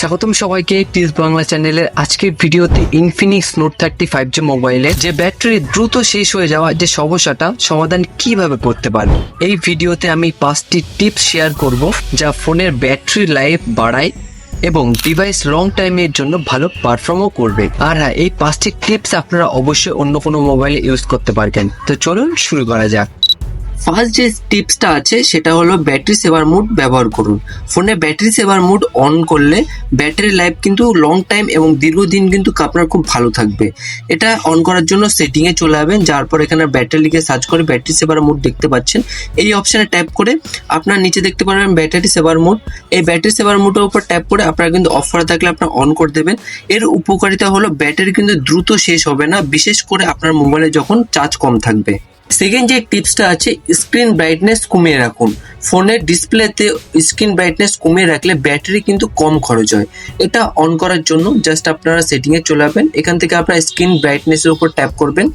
স্বাগতম সবাইকে টিস বাংলা চ্যানেলের আজকের ভিডিওতে Infinix Note thirty five G মোবাইলে যে ব্যাটারি দ্রুত শেষ হয়ে যাওয়া যে সমস্যাটা, সমাধান কীভাবে করতে পারবে? এই ভিডিওতে আমি পাঁচটি টিপস শেয়ার করব যা ফোনের ব্যাটারি লাইফ বাড়ায় এবং ডিভাইস লং টাইমের জন্য ভালো পারফর্মও করবে। আর হ্যাঁ এই পাঁচটি টিপস আপনারা অবশ্যই অন্য কোনো মোবাইলে ইউজ করতে পারবেন। তো চলুন শুরু করা যাক। ফার্স্ট যে টিপসটা আছে, সেটা হলো ব্যাটারি সেভার মুড ব্যবহার করুন। ফোনে ব্যাটারি সেভার মুড অন করলে ব্যাটারি লাইফ কিন্তু লং টাইম এবং দীর্ঘদিন কিন্তু আপনার খুব ভালো থাকবে। এটা অন করার জন্য সেটিংয়ে চলে যাবেন, যার পর এখানে ব্যাটারি লিখে সার্চ করে ব্যাটারি সেভার মুড দেখতে পাচ্ছেন। এই অপশানে ট্যাপ করে আপনার নিচে দেখতে পারবেন ব্যাটারি সেভার মুড এই ব্যাটারি সেভার মুডের উপর ট্যাপ করে আপনারা কিন্তু অফ করা থাকলে আপনার অন করে দেবেন। এর উপকারিতা হলো ব্যাটারি কিন্তু দ্রুত শেষ হবে না, বিশেষ করে আপনার মোবাইলে যখন চার্জ কম থাকবে। সেকেন্ড যে টিপসটা আছে স্ক্রিন ব্রাইটনেস কমিয়ে রাখুন। ফোনের ডিসপ্লেতে স্ক্রিন ব্রাইটনেস কমিয়ে রাখলে ব্যাটারি কিন্তু কম খরচ হয়। এটা অন করার জন্য জাস্ট আপনারা সেটিংয়ে চলে যাবেন এখান থেকে আপনারা স্ক্রিন ব্রাইটনেসের উপর ট্যাপ করবেন।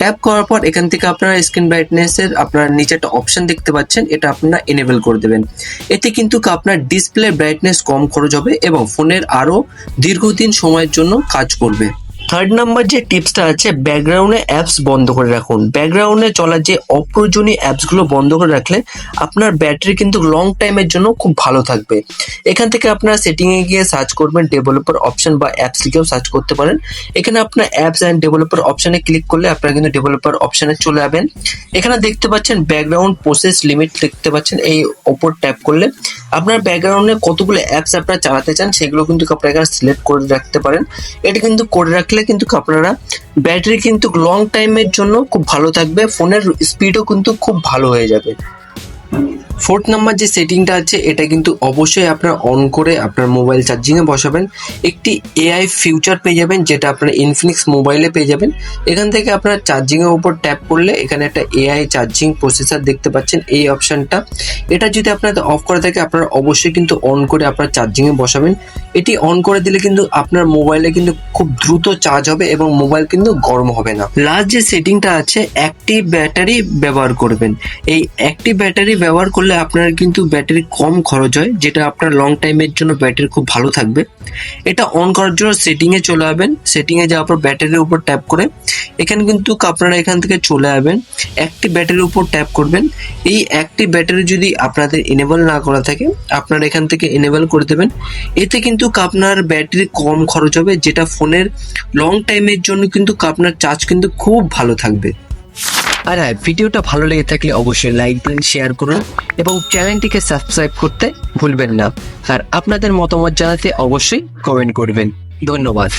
ট্যাপ করার পর এখান থেকে আপনারা স্ক্রিন ব্রাইটনেসের আপনার নিচে একটা অপশান দেখতে পাচ্ছেন, এটা আপনারা এনেবল করে দেবেন। এতে কিন্তু আপনার ডিসপ্লে ব্রাইটনেস কম খরচ হবে এবং ফোনের আরও দীর্ঘদিন সময়ের জন্য কাজ করবে। থার্ড নাম্বার যে টিপসটা আছে ব্যাকগ্রাউন্ডে অ্যাপস বন্ধ করে রাখুন। ব্যাকগ্রাউন্ডে চলা যে অপ্রয়োজনীয় অ্যাপসগুলো বন্ধ করে রাখলে আপনার ব্যাটারি কিন্তু লং টাইমের জন্য খুব ভালো থাকবে। এখান থেকে আপনারা সেটিংয়ে গিয়ে সার্চ করবেন ডেভেলপার অপশন বা অ্যাপস লিখেও সার্চ করতে পারেন। এখানে আপনার অ্যাপস অ্যান্ড ডেভেলপার অপশানে ক্লিক করলে আপনারা কিন্তু ডেভেলপার অপশানে চলে যাবেন। এখানে দেখতে পাচ্ছেন ব্যাকগ্রাউন্ড প্রসেস লিমিট দেখতে পাচ্ছেন, এই ওপর ট্যাপ করলে। আপনার ব্যাকগ্রাউন্ডে কতগুলো অ্যাপস আপনারা চালাতে চান, সেগুলো কিন্তু আপনারা এখানে সিলেক্ট করে রাখতে পারেন। এটা কিন্তু করে রাখলে কিন্তু আপনারা ব্যাটারি কিন্তু লং টাইমের জন্য খুব ভালো থাকবে ফোনের স্পিডও কিন্তু খুব ভালো হয়ে যাবে। ফোর্থ নাম্বার যে সেটিংটা আছে, এটা কিন্তু অবশ্যই আপনার অন করে আপনার মোবাইল চার্জিংয়ে বসাবেন। একটি এআই ফিউচার পেয়ে যাবেন, যেটা আপনার ইনফিনিক্স মোবাইলে পেয়ে যাবেন। এখান থেকে আপনার চার্জিংয়ের উপর ট্যাপ করলে এখানে একটা এআই চার্জিং প্রসেসার দেখতে পাচ্ছেন এই অপশানটা এটা যদি আপনাদের অফ করা থাকে, আপনারা অবশ্যই কিন্তু অন করে আপনার চার্জিংয়ে বসাবেন। এটি অন করে দিলে কিন্তু আপনার মোবাইলে কিন্তু খুব দ্রুত চার্জ হবে এবং মোবাইল কিন্তু গরম হবে না। লাস্ট যে সেটিংটা আছে অ্যাক্টিভ ব্যাটারি ব্যবহার করবেন। এই অ্যাক্টিভ ব্যাটারি ব্যবহার করলে আপনার কিন্তু ব্যাটারি কম খরচ হয়, যেটা আপনার লং টাইমের জন্য ব্যাটারি খুব ভালো থাকবে। এটা অন করার জন্য সেটিংয়ে চলে যাবেন। সেটিংয়ে যাওয়ার পর ব্যাটারির উপর ট্যাপ করে এখানে কিন্তু আপনারা এখান থেকে চলে যাবেন। অ্যাক্টিভ ব্যাটারির উপর ট্যাপ করবেন। এই অ্যাক্টিভ ব্যাটারি যদি আপনাদের এনেবল না করা থাকে, আপনারা এখান থেকে এনেবল করে দেবেন। এতে কিন্তু আপনার ব্যাটারি কম খরচ হবে, যেটা ফোনের লং টাইমের জন্য কিন্তু আপনার চার্জ কিন্তু খুব ভালো থাকবে। আর হ্যাঁ ভিডিওটা ভালো লেগে থাকলে অবশ্যই লাইক দিন শেয়ার করুন এবং চ্যানেলটিকে সাবস্ক্রাইব করতে ভুলবেন না। আর আপনাদের মতামত জানাতে অবশ্যই কমেন্ট করবেন। ধন্যবাদ।